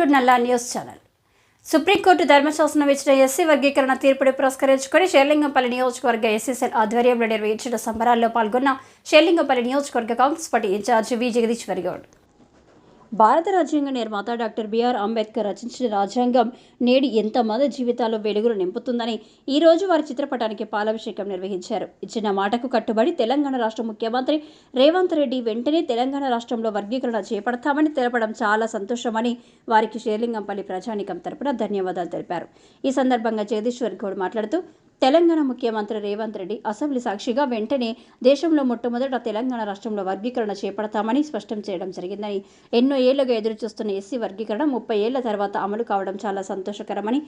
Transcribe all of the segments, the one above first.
To నల్లా news channel. Supreme court ధర్మశాసనం ఇచ్చిన SC వర్గీకరణ తీర్పుని పురస్కరించుకొని షేర్లింగంపల్లి నియోజకవర్గ ఎస్సీసెల్ ఆధ్వర్యంలో నిర్వహించిన సంబరాల్లో పాల్గొన్న షేర్లింగంపల్లి నియోజకవర్గ Congress party incharge V. Jagadishwari Goud. భారత రాజ్యాంగ నిర్మాత డాక్టర్ బిఆర్ అంబేద్కర్ రచించిన రాజ్యాంగం నేడు ఎంతమంది జీవితాల్లో వెలుగులు నింపుతుందని ఈ రోజు వారి చిత్రపటానికి పాలాభిషేకం నిర్వహించారు. ఇచ్చిన మాటకు కట్టుబడి తెలంగాణ రాష్ట్ర ముఖ్యమంత్రి రేవంత్ రెడ్డి వెంటనే తెలంగాణ రాష్ట్రంలో వర్గీకరణ చేపడతామని తెలపడం చాలా సంతోషమని వారికి శ్రీలింగంపల్లి ప్రజానికం తరపున ధన్యవాదాలు తెలిపారు. ఈ సందర్భంగా జగదీశ్వర్ గౌడ్ మాట్లాడుతూ తెలంగాణ ముఖ్యమంత్రి రేవంత్ రెడ్డి అసెంబ్లీ సాక్షిగా వెంటనే దేశంలో మొట్టమొదట తెలంగాణ రాష్ట్రంలో వర్గీకరణ చేపడతామని స్పష్టం చేయడం జరిగిందని. ఎన్నో ఏళ్ళుగా ఎదురుచూస్తున్న ఎస్సీ వర్గీకరణ ముప్పై ఏళ్ళ తర్వాత అమలు కావడం చాలా సంతోషకరమని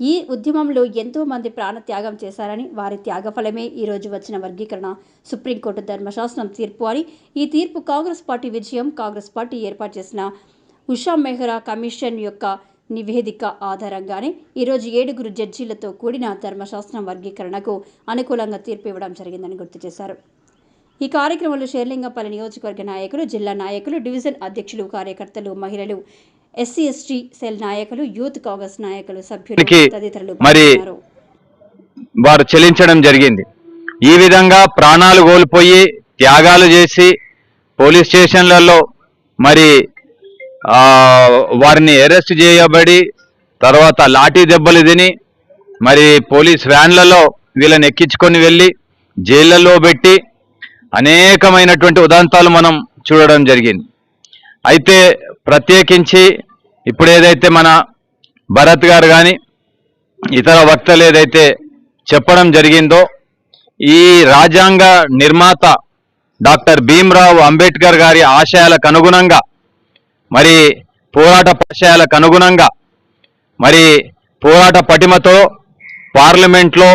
ఈ ఉద్యమంలో ఎంతో మంది ప్రాణ త్యాగం చేశారని వారి త్యాగఫలమే ఈరోజు వచ్చిన వర్గీకరణ. సుప్రీంకోర్టు ధర్మశాస్త్రం తీర్పు అని ఈ తీర్పు కాంగ్రెస్ పార్టీ విజయం కాంగ్రెస్ పార్టీ ఏర్పాటు చేసిన ఉషా మెహ్రా కమిషన్ యొక్క నివేదిక ఆధారంగానే ఈరోజు ఏడుగురు జడ్జీలతో కూడిన ధర్మశాస్త్రం వర్గీకరణకు అనుకూలంగా తీర్పు ఇవ్వడం జరిగిందని గుర్తు చేశారు. ఈ కార్యక్రమంలో షేర్లింగంపల్లి నియోజకవర్గ నాయకులు జిల్లా నాయకులు డివిజన్ అధ్యక్షులు కార్యకర్తలు మహిళలు ఎస్సీ ఎస్టీ సెల్ నాయకులు యూత్ కాంగ్రెస్ నాయకులు సభ్యులు తదితరులు మరి వారు చెల్లించడం జరిగింది. ఈ విధంగా ప్రాణాలు కోల్పోయి త్యాగాలు చేసి పోలీస్ స్టేషన్లలో మరి వారిని అరెస్ట్ చేయబడి తర్వాత లాఠీ దెబ్బలు తిని మరి పోలీస్ వ్యాన్లలో వీళ్ళని ఎక్కించుకొని వెళ్ళి జైళ్ళలో పెట్టి అనేకమైనటువంటి ఉదంతాలు మనం చూడడం జరిగింది. అయితే ప్రత్యేకించి ఇప్పుడు ఏదైతే మన భరత్ గారు కానీ ఇతర వక్తలు ఏదైతే చెప్పడం జరిగిందో ఈ రాజ్యాంగ నిర్మాత డాక్టర్ భీమ్రావు అంబేద్కర్ గారి ఆశయాలకు అనుగుణంగా మరి పోరాట పరిచయాలకు అనుగుణంగా మరి పోరాట పటిమతో పార్లమెంట్లో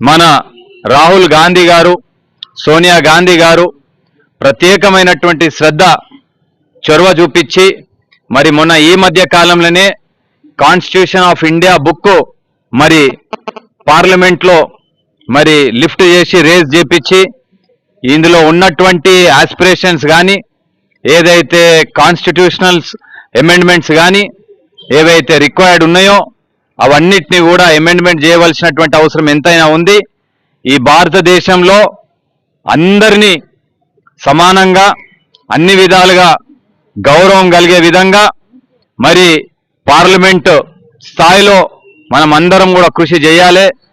మన రాహుల్ గాంధీ గారు సోనియా గాంధీ గారు ప్రత్యేకమైనటువంటి శ్రద్ధ చొరవ చూపించి మరి మొన్న ఈ మధ్య కాలంలోనే కాన్స్టిట్యూషన్ ఆఫ్ ఇండియా బుక్ మరి పార్లమెంట్లో మరి లిఫ్ట్ చేసి రేజ్ చేపించి ఇందులో ఉన్నటువంటి ఆస్పిరేషన్స్ కానీ ఏదైతే కాన్స్టిట్యూషనల్స్ అమెండ్మెంట్స్ కానీ ఏవైతే రిక్వైర్డ్ ఉన్నాయో అవన్నిటిని కూడా అమెండ్మెంట్ చేయవలసినటువంటి అవసరం ఎంతైనా ఉంది. ఈ భారతదేశంలో అందరినీ సమానంగా అన్ని విధాలుగా గౌరవం కలిగే విధంగా మరి పార్లమెంట్ స్థాయిలో మనం అందరం కూడా కృషి చేయాలి.